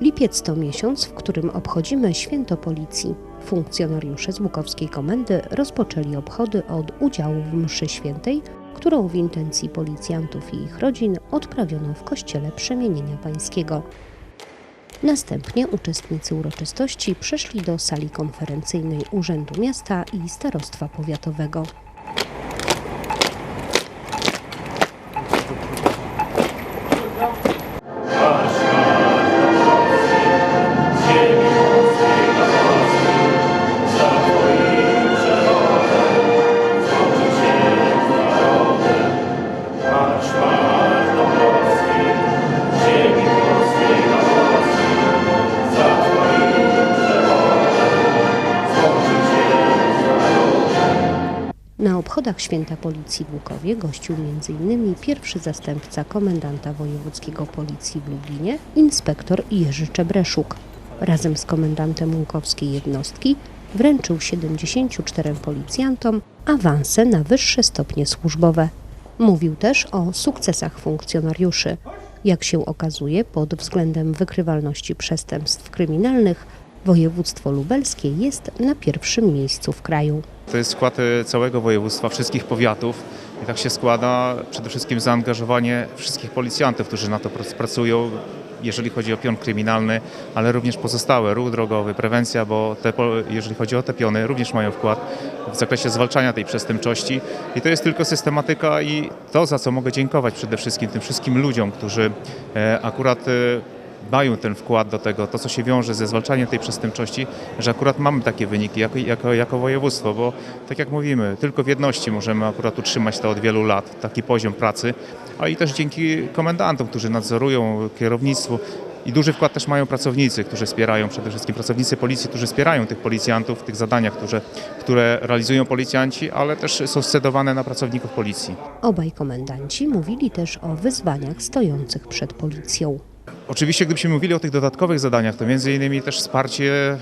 Lipiec to miesiąc, w którym obchodzimy święto policji. Funkcjonariusze z Łukowskiej Komendy rozpoczęli obchody od udziału w mszy świętej, którą w intencji policjantów i ich rodzin odprawiono w kościele Przemienienia Pańskiego. Następnie uczestnicy uroczystości przeszli do sali konferencyjnej Urzędu Miasta i Starostwa Powiatowego. Obchodach Święta Policji w Łukowie gościł m.in. pierwszy zastępca komendanta wojewódzkiego policji w Lublinie, inspektor Jerzy Czebreszuk. Razem z komendantem łukowskiej jednostki wręczył 74 policjantom awanse na wyższe stopnie służbowe. Mówił też o sukcesach funkcjonariuszy. Jak się okazuje, pod względem wykrywalności przestępstw kryminalnych województwo lubelskie jest na pierwszym miejscu w kraju. To jest skład e, całego województwa, wszystkich powiatów. I tak się składa przede wszystkim zaangażowanie wszystkich policjantów, którzy na to prac- pracują, jeżeli chodzi o pion kryminalny, ale również pozostałe, ruch drogowy, prewencja, bo te, jeżeli chodzi o te piony, również mają wkład w zakresie zwalczania tej przestępczości. I to jest tylko systematyka i to, za co mogę dziękować przede wszystkim tym wszystkim ludziom, którzy e, akurat e, mają ten wkład do tego, to co się wiąże ze zwalczaniem tej przestępczości, że akurat mamy takie wyniki jako, jako, jako województwo, bo tak jak mówimy, tylko w jedności możemy akurat utrzymać to od wielu lat, taki poziom pracy, a i też dzięki komendantom, którzy nadzorują, kierownictwu i duży wkład też mają pracownicy, którzy wspierają, przede wszystkim pracownicy policji, którzy wspierają tych policjantów w tych zadaniach, które, które realizują policjanci, ale też są scedowane na pracowników policji. Obaj komendanci mówili też o wyzwaniach stojących przed policją. Oczywiście, gdybyśmy mówili o tych dodatkowych zadaniach, to między innymi też wsparcie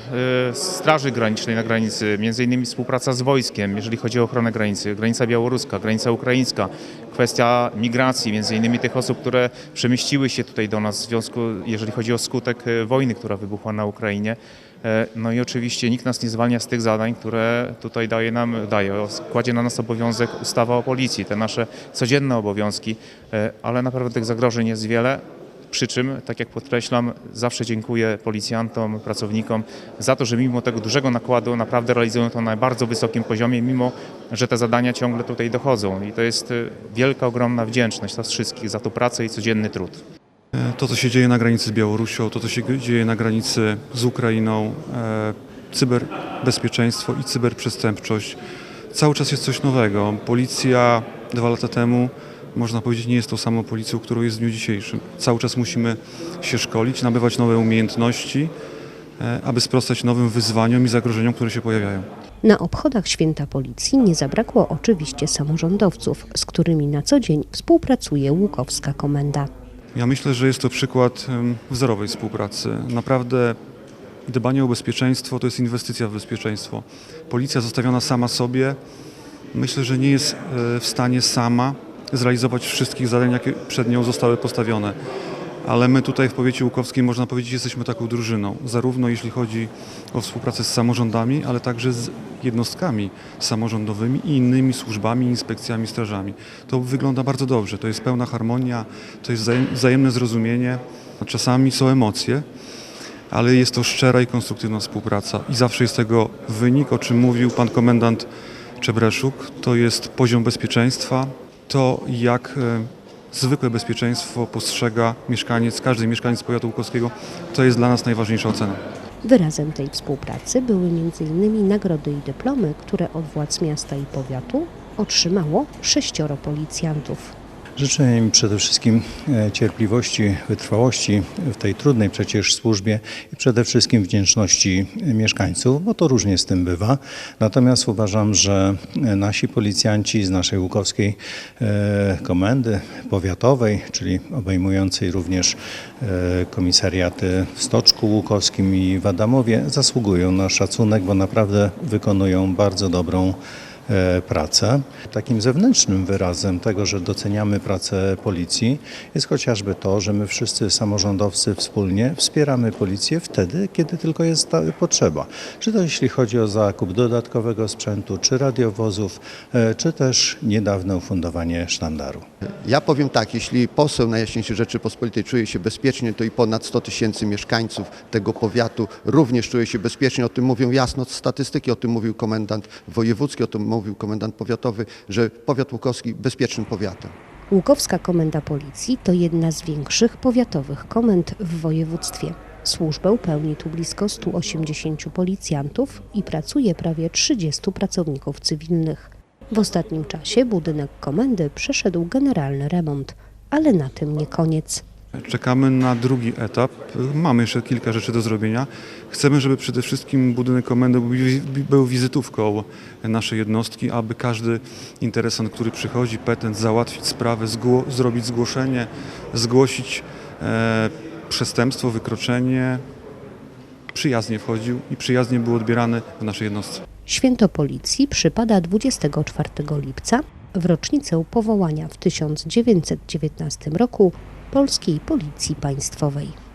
e, Straży Granicznej na granicy, między innymi współpraca z wojskiem, jeżeli chodzi o ochronę granicy, granica białoruska, granica ukraińska, kwestia migracji, między innymi tych osób, które przemieściły się tutaj do nas w związku, jeżeli chodzi o skutek e, wojny, która wybuchła na Ukrainie. E, No i oczywiście nikt nas nie zwalnia z tych zadań, które tutaj daje nam, daje, kładzie na nas obowiązek ustawa o policji, te nasze codzienne obowiązki, ale naprawdę tych zagrożeń jest wiele. Przy czym, tak jak podkreślam, zawsze dziękuję policjantom, pracownikom za to, że mimo tego dużego nakładu naprawdę realizują to na bardzo wysokim poziomie, mimo że te zadania ciągle tutaj dochodzą. I to jest y, wielka, ogromna wdzięczność nas wszystkich za tą pracę i codzienny trud. To, co się dzieje na granicy z Białorusią, to, co się dzieje na granicy z Ukrainą, e, cyberbezpieczeństwo i cyberprzestępczość. Cały czas jest coś nowego. Policja dwa lata temu, można powiedzieć, nie jest tą samą policją, którą jest w dniu dzisiejszym. Cały czas musimy się szkolić, nabywać nowe umiejętności, e, aby sprostać nowym wyzwaniom i zagrożeniom, które się pojawiają. Na obchodach Święta Policji nie zabrakło oczywiście samorządowców, z którymi na co dzień współpracuje Łukowska Komenda. Ja myślę, że jest to przykład wzorowej współpracy. Naprawdę dbanie o bezpieczeństwo to jest inwestycja w bezpieczeństwo. Policja zostawiona sama sobie, myślę, że nie jest e, w stanie sama zrealizować wszystkich zadań, jakie przed nią zostały postawione. Ale my tutaj w powiecie łukowskim, można powiedzieć, jesteśmy taką drużyną, zarówno jeśli chodzi o współpracę z samorządami, ale także z jednostkami samorządowymi i innymi służbami, inspekcjami, strażami. To wygląda bardzo dobrze, to jest pełna harmonia, to jest wzajem- wzajemne zrozumienie. Czasami są emocje, ale jest to szczera i konstruktywna współpraca i zawsze jest tego wynik, o czym mówił pan komendant Czebreszuk, to jest poziom bezpieczeństwa, to jak e, zwykłe bezpieczeństwo postrzega mieszkaniec, każdy mieszkaniec powiatu łukowskiego, to jest dla nas najważniejsza ocena. Wyrazem tej współpracy były m.in. nagrody i dyplomy, które od władz miasta i powiatu otrzymało sześcioro policjantów. Życzę im przede wszystkim e, cierpliwości, wytrwałości w tej trudnej przecież służbie i przede wszystkim wdzięczności mieszkańców, bo to różnie z tym bywa. Natomiast uważam, że e, nasi policjanci z naszej łukowskiej e, komendy powiatowej, czyli obejmującej również e, komisariaty w Stoczku Łukowskim i w Adamowie, zasługują na szacunek, bo naprawdę wykonują bardzo dobrą e, pracę. Takim zewnętrznym wyrazem tego, że doceniamy pracę policji jest chociażby to, że my wszyscy samorządowcy wspólnie wspieramy policję wtedy, kiedy tylko jest ta potrzeba. Czy to jeśli chodzi o zakup dodatkowego sprzętu, czy radiowozów, e, czy też niedawne ufundowanie sztandaru. Ja powiem tak, jeśli poseł Najjaśniejszej Rzeczypospolitej czuje się bezpiecznie, to i ponad 100 tysięcy mieszkańców tego powiatu również czuje się bezpiecznie. O tym mówią jasno statystyki, o tym mówił komendant wojewódzki, o tym mówił komendant powiatowy, że powiat łukowski bezpiecznym powiatem. Łukowska Komenda Policji to jedna z większych powiatowych komend w województwie. Służbę pełni tu blisko 180 policjantów i pracuje prawie 30 pracowników cywilnych. W ostatnim czasie budynek komendy przeszedł generalny remont, ale na tym nie koniec. Czekamy na drugi etap. Mamy jeszcze kilka rzeczy do zrobienia. Chcemy, żeby przede wszystkim budynek komendy był wi- był wizytówką naszej jednostki, aby każdy interesant, który przychodzi, petent, załatwić sprawę, zgło- zrobić zgłoszenie, zgłosić e, przestępstwo, wykroczenie, przyjaznie wchodził i przyjaznie był odbierany w naszej jednostce. Święto Policji przypada 24 lipca w rocznicę powołania w 1919 roku Polskiej Policji Państwowej.